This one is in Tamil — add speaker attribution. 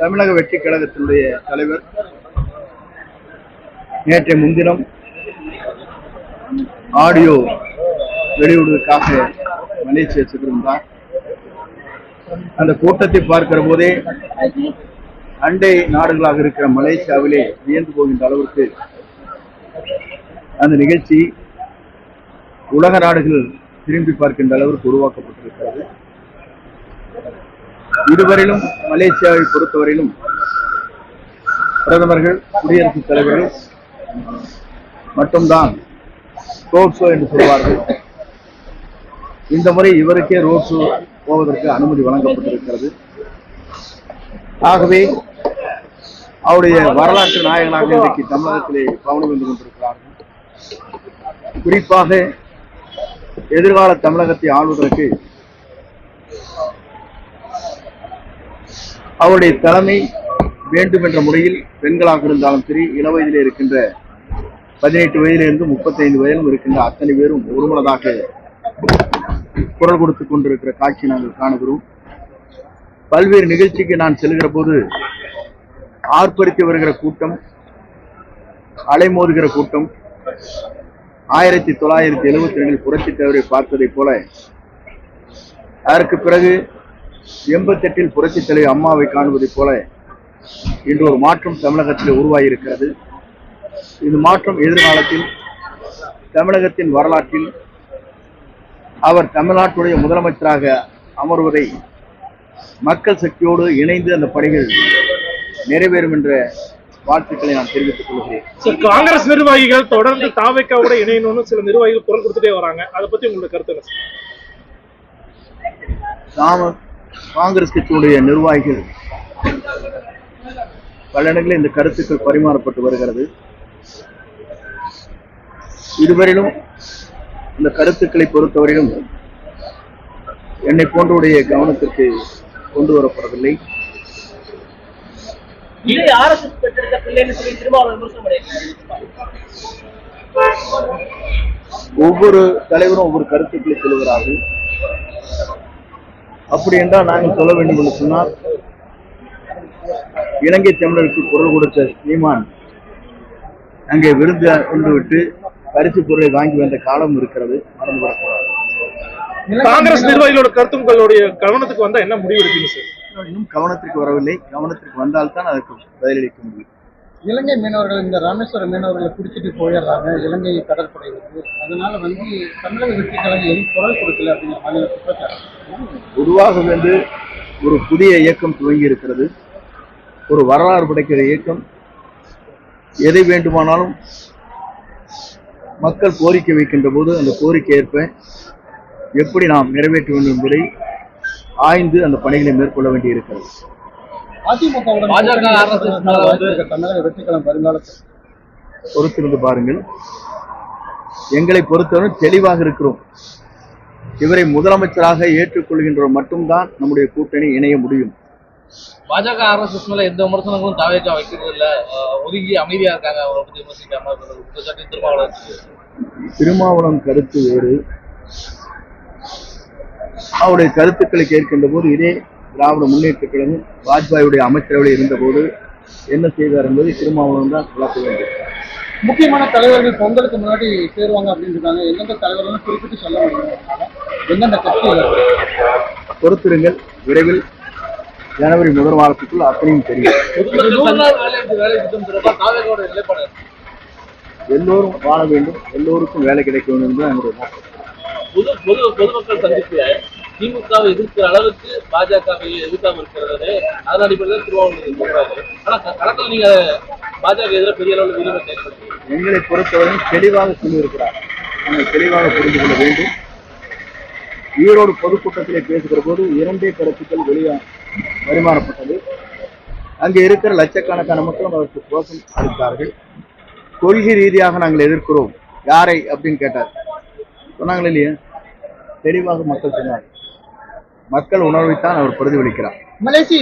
Speaker 1: தமிழக வெற்றி கழகத்தினுடைய தலைவர் நேற்றைய முன்தினம் ஆடியோ வெளியிடுவதற்காக மலேசியா சென்றிருந்தார் அந்த கூட்டத்தை பார்க்கிற போதே அண்டை நாடுகளாக இருக்கிற மலேசியாவிலே வியந்து போகின்ற அளவிற்கு அந்த நிகழ்ச்சி உலக நாடுகள் திரும்பி பார்க்கின்ற அளவிற்கு உருவாக்கப்பட்டிருக்கிறது. இதுவரையிலும் மலேசியாவை பொறுத்தவரையிலும் பிரதமர்கள் குடியரசுத் தலைவர்கள் மட்டும்தான் ரோட் ஷோ என்று சொல்வார்கள். இந்த முறை இவருக்கே ரோட் ஷோ போவதற்கு அனுமதி வழங்கப்பட்டிருக்கிறது. ஆகவே அவருடைய வரலாற்று நாயகனாக இன்றைக்கு தமிழகத்திலே கவனம் வந்து கொண்டிருக்கிறார்கள் குறிப்பாக எதிர்கால தமிழகத்தை ஆளுவதற்கு அவருடைய தலைமை வேண்டும் என்ற முறையில் பெண்களாக இருந்தாலும் சரி இளவயதிலே இருக்கின்ற பதினெட்டு வயதிலிருந்து முப்பத்தைந்து வயதிலும் இருக்கின்ற அத்தனை பேரும் ஒருமனதாக குரல் கொடுத்துக் கொண்டிருக்கிற காட்சி நாங்கள் காணுகிறோம். பல்வேறு நிகழ்ச்சிக்கு நான் செல்கிற போது ஆர்ப்பரித்து வருகிற கூட்டம் அலைமோதுகிற கூட்டம் ஆயிரத்தி தொள்ளாயிரத்தி எழுபத்தி ரெண்டில் புரட்சித் தலைவரை பார்த்ததைப் போல அதற்கு பிறகு எண்பத்தெட்டில் புரட்சித் தலைவர் அம்மாவை காணுவதைப் போல இன்று ஒரு மாற்றம் தமிழகத்தில் உருவாகியிருக்கிறது. இந்த மாற்றம் எதிர்காலத்தில் தமிழகத்தின் வரலாற்றில் அவர் தமிழ்நாட்டுடைய முதலமைச்சராக அமர்வதை மக்கள் சக்தியோடு இணைந்து அந்த பணிகள் நிறைவேறும் என்ற வாழ்த்துக்களை நான் தெரிவித்துக் கொள்கிறேன்.
Speaker 2: காங்கிரஸ் நிர்வாகிகள் தொடர்ந்து தாவைக்காவோட இணையணும்னு சில நிர்வாகிகள் குரல் கொடுத்துட்டே வராங்க. அதை பத்தி உங்களோட கருத்து
Speaker 1: காங்கிரஸ் கட்சியுடைய நிர்வாகிகள் பல இடங்களில் இந்த கருத்துக்கள் பரிமாறப்பட்டு வருகிறது. இதுவரையிலும் இந்த கருத்துக்களை பொறுத்தவரையிலும் என்னை போன்றவுடைய கவனத்திற்கு கொண்டு வரப்படவில்லை. ஒவ்வொரு தலைவரும் ஒவ்வொரு கருத்துக்களை சொல்லுகிறார்கள். அப்படி என்றால் நாங்கள் சொல்ல வேண்டும் என்று சொன்னால் இலங்கை தமிழருக்கு குரல் கொடுத்த சீமான் அங்கே விருது கொண்டு விட்டு பரிசு பொருளை வாங்கி வந்த காலம் இருக்கிறது மறந்துவிடக்கூடாது
Speaker 2: காங்கிரஸ் நிர்வாகிகளோட கருத்து உங்களுடைய கவனத்துக்கு வந்தா என்ன முடிவு எடுப்பீங்க சார்
Speaker 1: இன்னும் கவனத்திற்கு வரவில்லை. கவனத்திற்கு வந்தால்தான் அதற்கு பதிலளிக்க முடியும்.
Speaker 3: இலங்கை மீனவர்கள் இந்த ராமேஸ்வரம் மீனவர்களை பிடிச்சிட்டு போயிடுறாங்க. இலங்கை கடற்படைகளுக்கு அதனால வந்து தமிழக வெற்றி கழகம் எதுவும் குரல் கொடுக்கல அப்படிங்கிற மாதிரி குற்றச்சாட்டு.
Speaker 1: பொதுவாக வந்து ஒரு புதிய இயக்கம் துவங்கி இருக்கிறது. ஒரு வரலாறு படைக்கிற இயக்கம். எதை வேண்டுமானாலும் மக்கள் கோரிக்கை வைக்கின்ற போது அந்த கோரிக்கை ஏற்ப எப்படி நாம் நிறைவேற்ற வேண்டும் என்பதை ஆய்ந்து அந்த பணிகளை மேற்கொள்ள வேண்டியிருக்கிறது.
Speaker 3: அதிமுகவுடன்
Speaker 4: பாஜக,
Speaker 3: கூட்டணி
Speaker 4: RSS
Speaker 3: ஏற்படுவதற்கான வாய்ப்பு இருக்கு தமிழக வெற்றி கழகம் வருங்காலத்தில்.
Speaker 1: பொறுத்திருந்து பாருங்கள். எங்களை பொறுத்தவரை தெளிவாக இருக்கிறோம். இவரை முதலமைச்சராக ஏற்றுக்கொள்கின்றவர் மட்டும்தான் நம்முடைய கூட்டணி இணைய முடியும்.
Speaker 4: பாஜக மேல எந்த விமர்சனங்களும் தாவேக்கா வைக்கிறது இல்ல ஒதுங்கி அமைதியா இருக்காங்க. அவரை பத்தி விமர்சிக்காம திருமாவளவன்.
Speaker 1: திருமாவளவன் கருத்து வேறு. அவருடைய கருத்துக்களை கேட்கின்ற போது இதே திராவிட முன்னேற்ற கழகம் வாஜ்பாயுடைய அமைச்சரவையில் இருந்தபோது என்ன செய்தார் என்பதை திருமாவளவன் தான் விளக்க வேண்டும்.
Speaker 3: முக்கியமான தலைவர்கள் பொங்கலுக்கு முன்னாடி சேருவாங்க அப்படின்னு இருக்காங்க. எந்தெந்த தலைவர்களும் குறிப்பிட்டு சொல்ல முடியும்? எந்தெந்த கட்சிகள்
Speaker 1: பொறுத்திருங்கள். விரைவில் ஜனவரி முதல் வாரத்துக்குள் அத்தனையும் தெரியும். எல்லோரும் வாழ வேண்டும். எல்லோருக்கும் வேலை கிடைக்க வேண்டும் நம்முடைய நோக்கம்.
Speaker 4: பொது பொது பொதுமக்கள் சந்திப்பு திமுகவை எதிர்க்கிற அளவுக்கு பாஜகவை எதிர்க்காம இருக்கிறது அதன் அடிப்படையில் திருமாவளவன் சொல்றாரு. ஆனா க- களத்துல நீங்க பாஜக எதிராக பெரிய அளவில் விரிவாக செயல்படுறீங்க
Speaker 1: எங்களை பொறுத்தவரை தெளிவாக சொல்லியிருக்கிறார். நாங்கள் தெளிவாக புரிந்து கொள்ள வேண்டும். ஈரோடு பொதுக்கூட்டத்திலே பேசுகிற போது இரண்டே கருத்துக்கள் வெளியே பரிமாறப்பட்டது. அங்கே இருக்கிற லட்சக்கணக்கான மக்களும் அதற்கு கோஷம் அளித்தார்கள். கொள்கை ரீதியாக நாங்கள் எதிர்க்கிறோம். யாரை அப்படின்னு கேட்டார். சொன்னாங்களே இல்லையா? தெளிவாக மக்கள் சொன்னார் மக்கள் உணர்வைத்தான் அவர் பிரதிபலிக்கிறார்.
Speaker 3: மலேசிய